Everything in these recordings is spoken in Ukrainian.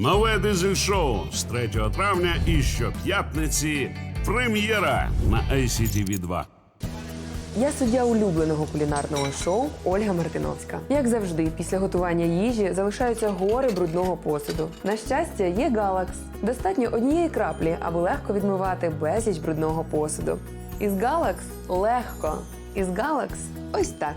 Нове дизель-шоу з 3 травня і щоп'ятниці. Прем'єра на ICTV 2. Я суддя улюбленого кулінарного шоу Ольга Мартиновська. Як завжди, після готування їжі залишаються гори брудного посуду. На щастя, є галакс. Достатньо однієї краплі, аби легко відмивати безліч брудного посуду. Із галакс легко. Із галакс ось так.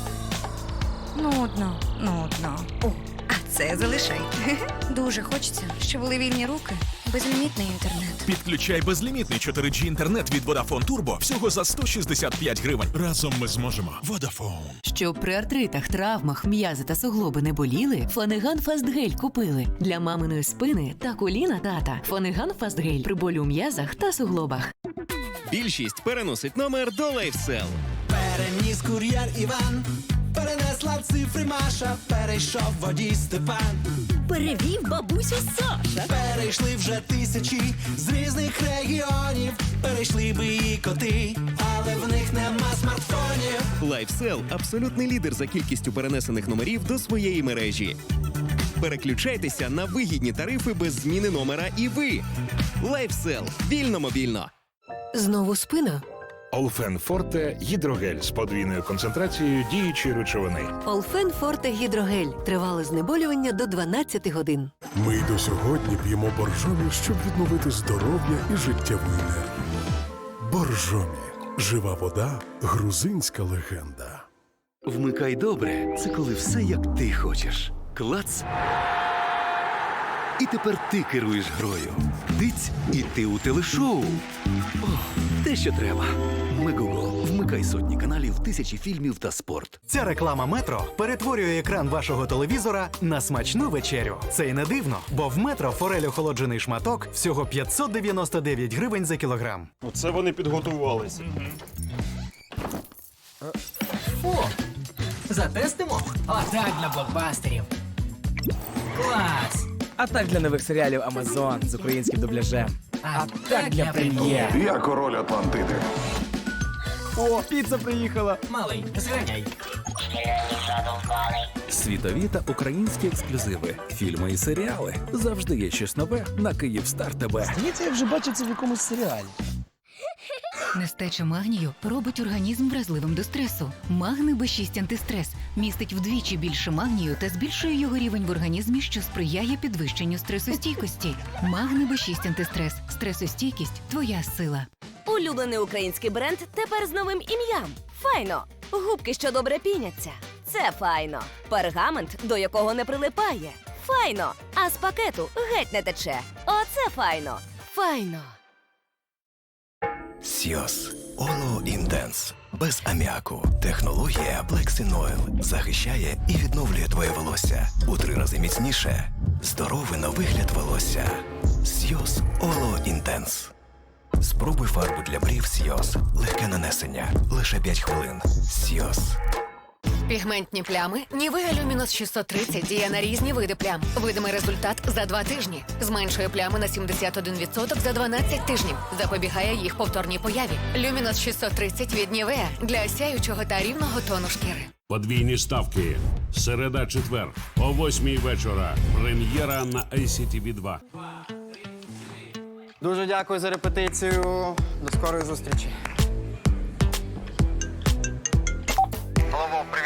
Нудно, нудно. О, а це залишай. Дуже хочеться, щоб були вільні руки, безлімітний інтернет. Підключай безлімітний 4G інтернет від Vodafone Turbo всього за 165 гривень. Разом ми зможемо. Vodafone. Щоб при артритах, травмах, м'язи та суглоби не боліли, Фанеган Фастгель купили для маминої спини та коліна тата. Фанеган Фастгель при болю у м'язах та суглобах. Більшість переносить номер до LifeSell. Переніс кур'єр Іван, цифри Маша, перейшов водій Степан. Перевів бабусю Саша. Перейшли вже тисячі з різних регіонів. Перейшли би і коти, але в них нема смартфонів. LifeSell – абсолютний лідер за кількістю перенесених номерів до своєї мережі. Переключайтеся на вигідні тарифи без зміни номера і ви. LifeSell. Вільно мобільно. Знову спина. Олфен Форте гідрогель з подвійною концентрацією діючої речовини. Олфен Форте Гідрогель. Тривале знеболювання до 12 годин. Ми й до сьогодні п'ємо боржомі, щоб відновити здоров'я і життєву енергію. Боржомі жива вода, грузинська легенда. Вмикай добре, це коли все як ти хочеш. Клац. І тепер ти керуєш грою. Тиць і ти у телешоу. О, те, що треба. Мегуго, вмикай сотні каналів, тисячі фільмів та спорт. Ця реклама метро перетворює екран вашого телевізора на смачну вечерю. Це й не дивно, бо в метро форель охолоджений шматок всього 599 гривень за кілограм. Оце вони підготувалися. О, затестимо? Отак для блокбастерів. Клас! А так для нових серіалів Амазон з українським дубляжем. А, так для прем'єр. Я король Атлантиди. О, піца приїхала. Малий, зганяй. Світові та українські ексклюзиви, фільми і серіали. Завжди є щось нове на Київстар ТБ. Здається, я вже бачу це в якомусь серіалі. Нестача магнію робить організм вразливим до стресу. Магни Б6 антистрес містить вдвічі більше магнію та збільшує його рівень в організмі, що сприяє підвищенню стресостійкості. Магни Б6 антистрес. Стресостійкість твоя сила. Улюблений український бренд тепер з новим ім'ям. Файно. Губки, що добре піняться. Це файно. Пергамент, до якого не прилипає. Файно. А з пакету геть не тече. Оце файно. Файно. Сіос. Оло Інтенс. Без аміаку. Технологія Blexinoil Oil захищає і відновлює твоє волосся у три рази міцніше. Здоровий на вигляд волосся. Сіос Оло Інтенс. Спробуй фарбу для брів Сіос. Легке нанесення. Лише 5 хвилин. Сіос. Пігментні плями Нівеа Люмінус 630 діє на різні види плям. Видимий результат за два тижні. Зменшує плями на 71% за 12 тижнів. Запобігає їх повторній появі. Люмінус 630 від Нівеа для сяючого та рівного тону шкіри. Подвійні ставки. Середа четвер о 8 вечора. Прем'єра на ICTV 2. Дуже дякую за репетицію. До скорої зустрічі.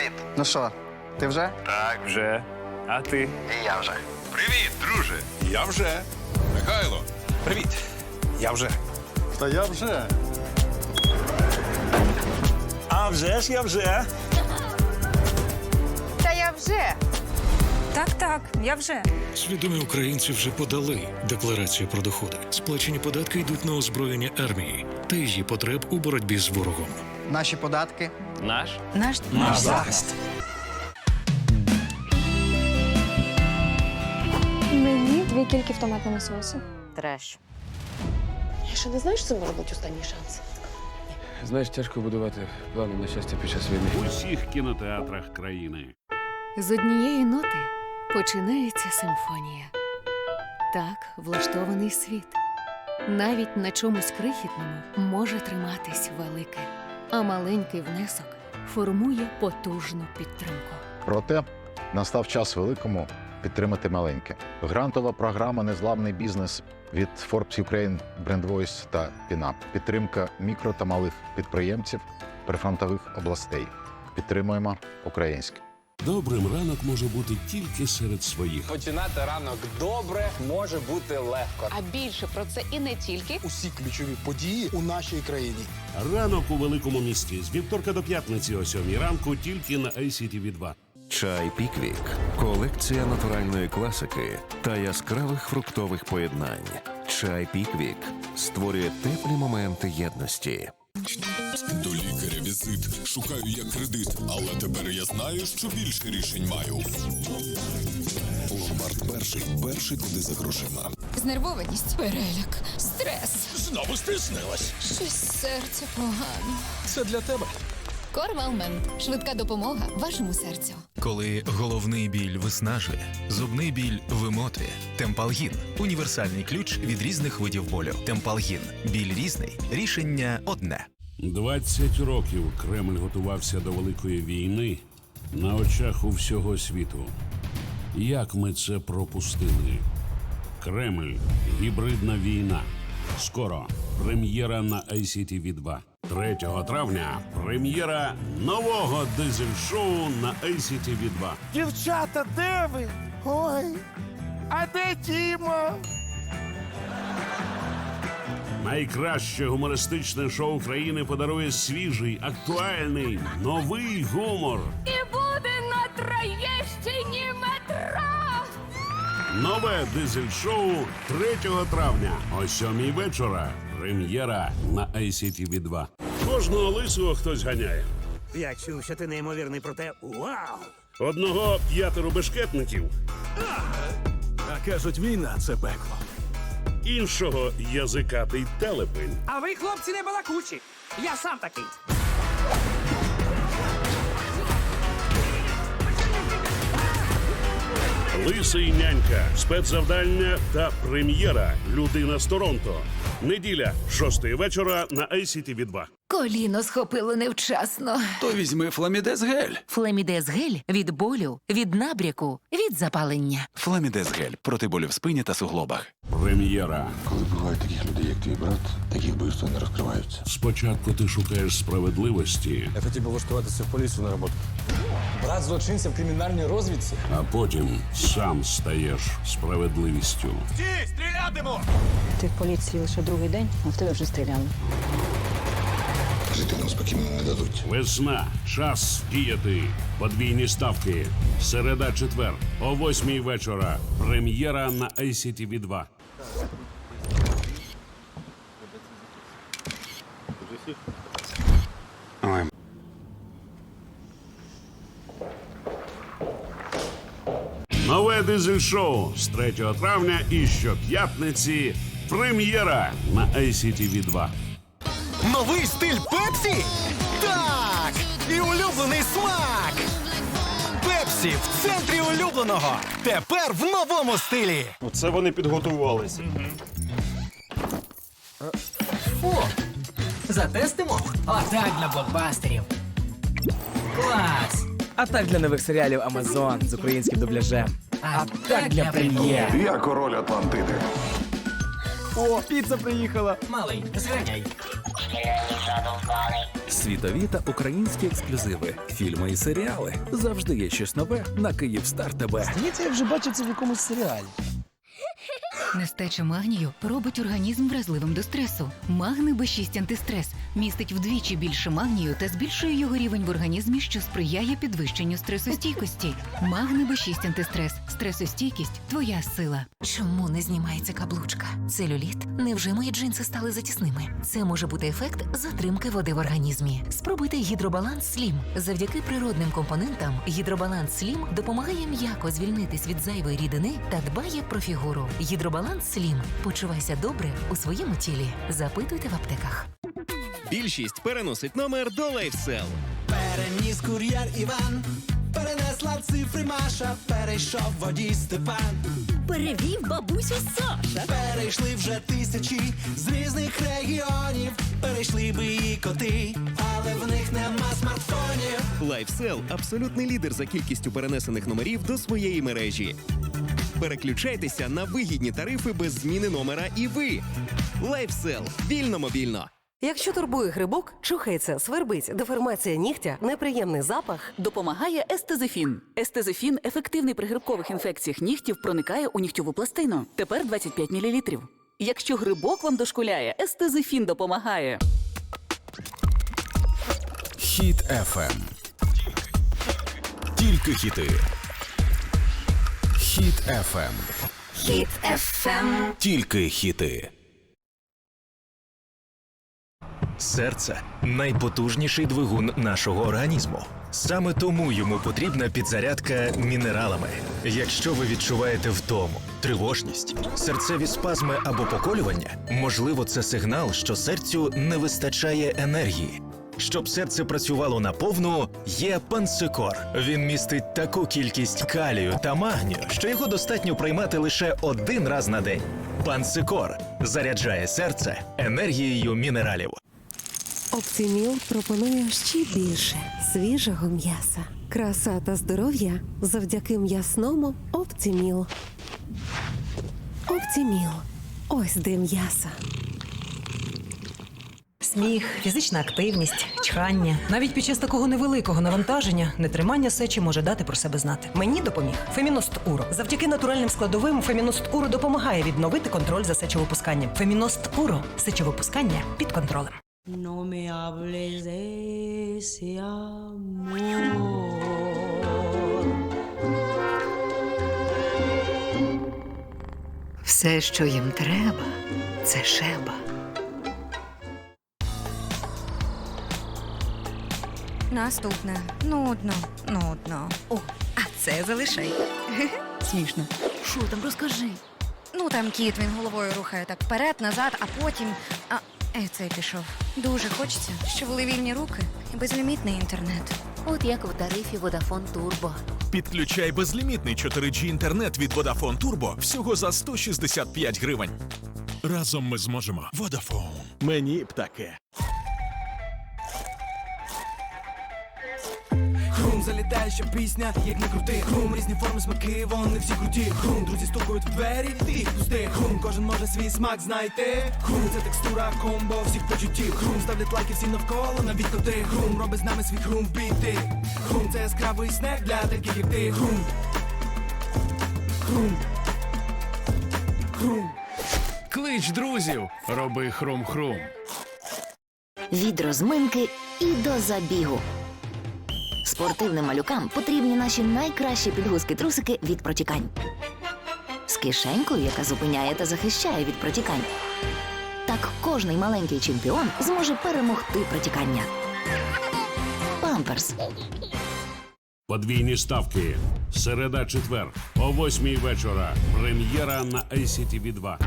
Привіт. Ну що, ти вже? Так, вже. А ти? І я вже. Привіт, друже. Я вже. Михайло. Привіт. Я вже. Та я вже. А вже ж я вже. Та я вже. Так, так, я вже. Свідомі українці вже подали декларацію про доходи. Сплачені податки йдуть на озброєння армії та її потреб у боротьбі з ворогом. Наші податки. Наш Наш захист. І тільки в томатному соусі. Треш. Я ще не знаю, що це може бути останній шанс. Знаєш, тяжко будувати плани на щастя під час війни. У всіх кінотеатрах країни. З однієї ноти починається симфонія. Так влаштований світ. Навіть на чомусь крихітному може триматись велике, а маленький внесок формує потужну підтримку. Проте настав час великому підтримати маленьке. Грантова програма Незламний бізнес від Forbes Ukraine, Brand Voice та Пінап. Підтримка мікро та малих підприємців прифронтових областей. Підтримуємо українське. Добрим ранок може бути тільки серед своїх. Починати ранок добре може бути легко. А більше про це і не тільки. Усі ключові події у нашій країні. Ранок у великому місті з вівторка до п'ятниці о сьомій ранку тільки на ICTV 2 Чай Піквік колекція натуральної класики та яскравих фруктових поєднань. Чай Піквік створює теплі моменти єдності. До лікаря візит. Шукаю я кредит, але тепер я знаю, що більше рішень маю. Ломбард перший. Перший туди за грошима. Знервованість, переляк, стрес. Знову стиснилась. Щось серце погано. Це для тебе. Корвалмент. Швидка допомога вашому серцю. Коли головний біль виснажує, зубний біль вимотує. Темпалгін універсальний ключ від різних видів болю. Темпалгін біль різний, рішення одне. 20 років Кремль готувався до великої війни на очах у всього світу. Як ми це пропустили? Кремль гібридна війна. Скоро прем'єра на ICTV 2 3 травня прем'єра нового дизель-шоу на ICTV 2 Дівчата, де ви? Ой, а де Тіма? Найкраще гумористичне шоу країни подарує свіжий, актуальний, новий гумор. І буде на Троєщині метро! Нове дизель-шоу 3 травня о 7 вечора. Прем'єра на ICTV 2 Кожного лисого хтось ганяє. Я чув, що ти неймовірний, проте вау! Одного п'ятеро бешкетників, А кажуть, війна це пекло. Іншого язикатий телепень. А ви, хлопці, не балакучі. Я сам такий. Лисий нянька, спецзавдання та прем'єра. Людина з Торонто. Неділя, шостої вечора на ICTV 2 Коліно схопило невчасно. То візьми фламідез гель. Флемідез гель від болю, від набряку, від запалення. Фламідез гель проти болю в спині та суглобах. Прем'єра. Коли бувають таких людей, як твій брат, такі вбивства не розкриваються. Спочатку ти шукаєш справедливості, Я хотів би влаштуватися в поліцію на роботу. Брат злочинця в кримінальній розвідці. а потім сам стаєш справедливістю. Ти в поліції лише другий день, а в тебе вже стріляли. Жити нам спокійно не дадуть. Весна. Час діяти. Подвійні ставки. Середа, четвер. О восьмій вечора. Прем'єра на ICTV 2 Нове дизель-шоу з 3 травня і щоп'ятниці. Прем'єра на ICTV 2 Новий стиль Пепсі? Так! І улюблений смак! Пепсі в центрі улюбленого. Тепер в новому стилі. Оце вони підготувалися. Фу! Затестимо? Отак для блокбастерів. Клас! А так для нових серіалів Амазон з українським дубляжем. А, так для прем'єр. Я король Атлантиди. О, піца приїхала. Малий, зганяй. Світові та українські ексклюзиви, фільми і серіали. Завжди є щось нове на Київстар ТБ. Здається, я вже бачив це в якомусь серіалі. Нестача магнію робить організм вразливим до стресу. Магни Б6 антистрес Містить вдвічі більше магнію та збільшує його рівень в організмі, що сприяє підвищенню стресостійкості. Магни Б6 антистрес. Стресостійкість твоя сила. Чому не знімається каблучка? Целюліт? Невже мої джинси стали затісними? Це може бути ефект затримки води в організмі. Спробуйте гідробаланс Слім. Завдяки природним компонентам гідробаланс Слім допомагає м'яко звільнитись від зайвої рідини та дбає про фігуру. Гідробаланс Слім. Почувайся добре у своєму тілі. Запитуйте в аптеках. Більшість переносить номер до LifeSell. Переніс кур'єр Іван, перенесла цифри Маша, перейшов водій Степан. Перевів бабусю Саша. Перейшли вже тисячі з різних регіонів. Перейшли би і коти, але в них нема смартфонів. LifeSell – абсолютний лідер за кількістю перенесених номерів до своєї мережі. Переключайтеся на вигідні тарифи без зміни номера і ви. LifeSell. Вільно мобільно. Якщо турбує грибок, чухається, свербить, деформація нігтя, неприємний запах, Допомагає естезифін. Естезифін ефективний при грибкових інфекціях нігтів проникає у нігтєву пластину. Тепер 25 мл. Якщо грибок вам дошкуляє, естезифін допомагає. Хіт FM. Тільки хіти. Хіт FM. Хіт FM. Тільки хіти. Серце найпотужніший двигун нашого організму. Саме тому йому потрібна підзарядка мінералами. Якщо ви відчуваєте втому, тривожність, серцеві спазми або поколювання, можливо, це сигнал, що серцю не вистачає енергії. Щоб серце працювало наповну, є пансикор. Він містить таку кількість калію та магнію, що його достатньо приймати лише один раз на день. Пансикор заряджає серце енергією мінералів. Оптиміл пропонує ще більше свіжого м'яса. Краса та здоров'я завдяки м'ясному Оптиміл. Оптиміл. Ось де м'ясо. Сміх, фізична активність, чхання. Навіть під час такого невеликого навантаження нетримання сечі може дати про себе знати. Мені допоміг Феміност Уро. Завдяки натуральним складовим Феміност Уро допомагає відновити контроль за сечовипусканням. Феміност Уро сечовипускання під контролем. No me hables de ese amor. Все, що їм треба, це шеба. Наступне. Нудно, нудно. О, а це залишай. Смішно. Що там розкажи? Ну там кіт, він головою рухає так вперед, назад, а потім. А і цей пішов. Дуже хочеться, щоб були вільні руки і безлімітний інтернет. От як в тарифі Vodafone Turbo. Підключай безлімітний 4G інтернет від Vodafone Turbo всього за 165 гривень. Разом ми зможемо. Vodafone. Мені б таке. Залітає ще пісня, як не крути. Хрум, різні форми смаки, вони всі круті. Хрум, друзі стукають в двері, ти їх пусти. Хрум, кожен може свій смак знайти. Хрум, це текстура, комбо всіх почуттів. Хрум, ставлять лайки всі навколо, навіть коти. Хрум, робить з нами свій хрум в біти. Хрум, це яскравий снег для таких як ти. Хрум. Хрум. Хрум. Клич друзів, роби хрум-хрум. Від розминки і до забігу. Спортивним малюкам потрібні наші найкращі підгузки-трусики від протікань. З кишенькою, яка зупиняє та захищає від протікань. Так кожний маленький чемпіон зможе перемогти протікання. Памперс. Подвійні ставки. Середа четвер о восьмій вечора. Прем'єра на ICTV 2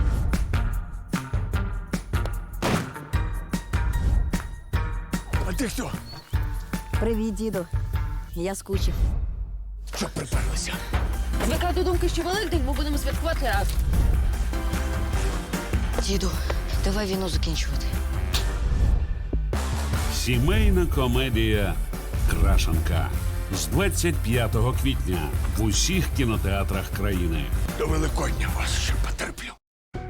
А ти хто? Привіт, діду. Я скучив. Що приперлося? Звикай до думки, що Великдень ми будемо святкувати разом. Діду, давай війну закінчувати. Сімейна комедія Крашенка з 25 квітня в усіх кінотеатрах країни. До Великодня вас ще потерплю.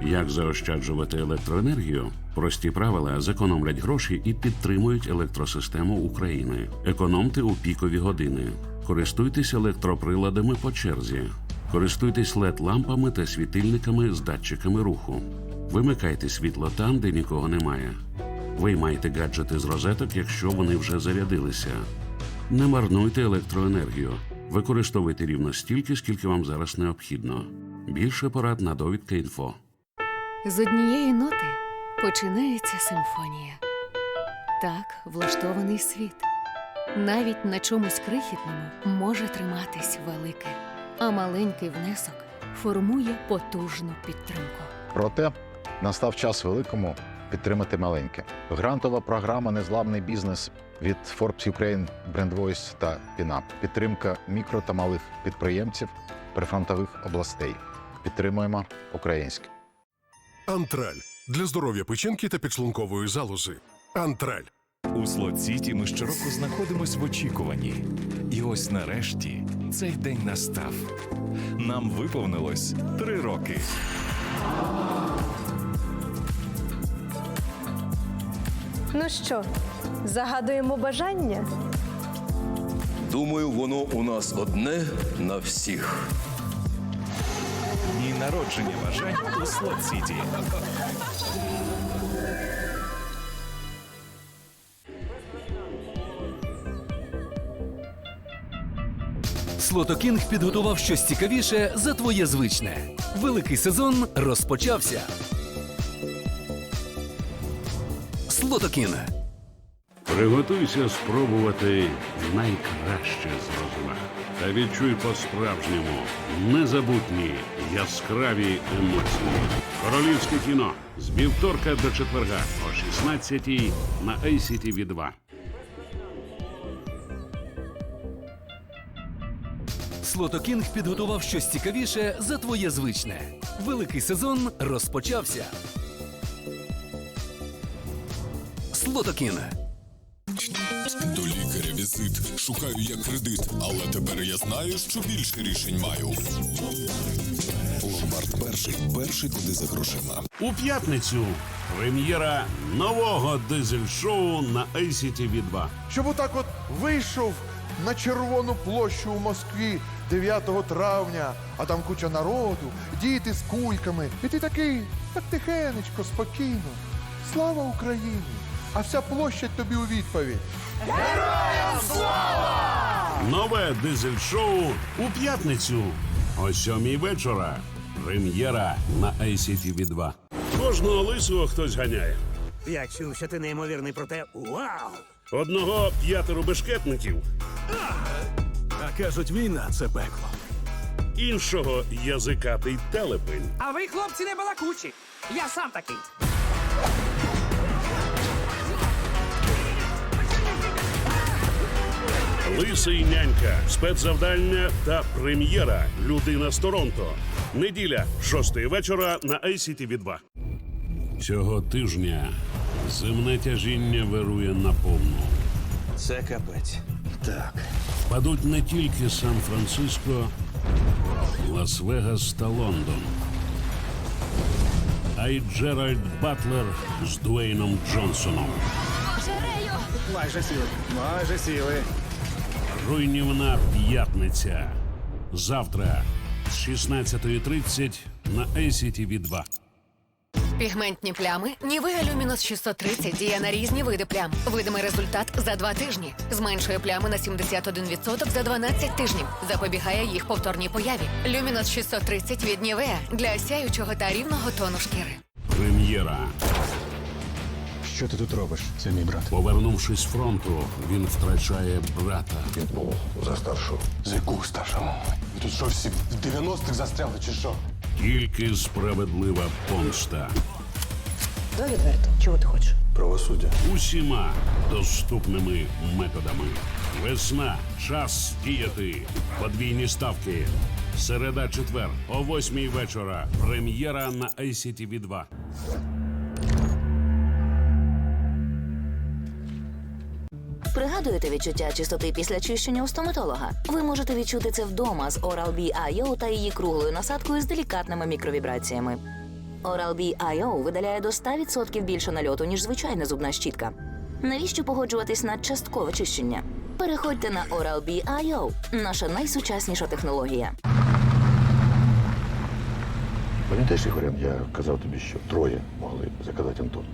Як заощаджувати електроенергію? Прості правила зекономлять гроші і підтримують електросистему України. Економте у пікові години. Користуйтесь електроприладами по черзі. Користуйтесь led лампами та світильниками з датчиками руху. Вимикайте світло там, де нікого немає. Виймайте гаджети з розеток, якщо вони вже зарядилися. Не марнуйте електроенергію. Використовуйте рівно стільки, скільки вам зараз необхідно. Більше порад на довідка інфо. З однієї ноти починається симфонія. Так влаштований світ. Навіть на чомусь крихітному може триматись велике, а маленький внесок формує потужну підтримку. Проте настав час великому підтримати маленьке. Грантова програма Незламний бізнес від Forbes Ukraine, Brand Voice та Піна. Підтримка мікро та малих підприємців прифронтових областей. Підтримуємо українське. Антраль для здоров'я печінки та підшлункової залози. Антраль. У Слот Сіті ми щороку знаходимось в очікуванні. І ось нарешті цей день настав. Нам виповнилось три роки. Ну що, загадуємо бажання? Думаю, воно у нас одне на всіх. Дні народження бажань у Слот Сіті. Слотокінг підготував щось цікавіше за твоє звичне. Великий сезон розпочався. Слотокінг. Приготуйся спробувати найкраще з розваг. Та відчуй по-справжньому незабутні яскраві емоції. Королівське кіно з вівторка до четверга о 16-й на ACTV 2 Слотокінг підготував щось цікавіше за твоє звичне. Великий сезон розпочався. Слотокінг. До лікаря візит. Шукаю я кредит, але тепер я знаю, що більше рішень маю. Перший. Перший куди за грошима. У п'ятницю прем'єра нового дизель-шоу на ACTV 2 Щоб отак от вийшов на червону площу у Москві 9 травня, а там куча народу, діти з кульками. І ти такий, так тихенечко, спокійно. Слава Україні! А вся площадь тобі у відповідь. Героям слава! Нове дизель-шоу у п'ятницю о сьомій вечора. Прем'єра на ICTV 2 Кожного лисого хтось ганяє. Я чув, що ти неймовірний, проте вау! Одного п'ятеро бешкетників, А кажуть, війна це пекло. іншого язикатий телепень. А ви, хлопці, не балакучі. Я сам такий. Лисий нянька, спецзавдання та прем'єра. Людина з Торонто. Неділя, шостої вечора на ACTV 2 Цього тижня земне тяжіння вирує наповну. Це капець. Так. Падуть не тільки Сан-Франциско, Лас-Вегас та Лондон, а й Джеральд Батлер з Дуейном Джонсоном. Майже сіли. Майже сіли. Руйнівна п'ятниця. Завтра з 16.30 на ACTV 2 Пігментні плями Нівеа Люмінус 630 діє на різні види плям. Видимий результат за два тижні. Зменшує плями на 71% за 12 тижнів. Запобігає їх повторній появі. Люмінус 630 від Нівеа для сяючого та рівного тону шкіри. Прем'єра. Що ти тут робиш? Це мій брат. Повернувшись з фронту, він втрачає брата. Він був за старшу. За яку старшу? Ви тут що всі в 90-х застряли чи що? Тільки справедлива помста. Давай відверто, чого ти хочеш? Правосуддя. Усіма доступними методами. Весна. Час діяти. Подвійні ставки. Середа четвер о восьмій вечора. Прем'єра на ACTV 2 Пригадуєте відчуття чистоти після чищення у стоматолога? Ви можете відчути це вдома з Oral-B IO та її круглою насадкою з делікатними мікровібраціями. Oral-B IO видаляє до 100% більше нальоту, ніж звичайна зубна щітка. Навіщо погоджуватись на часткове чищення? Переходьте на Oral-B IO – наша найсучасніша технологія. Пам'ятаєш, Ігорян, я казав тобі, що троє могли заказати Антон.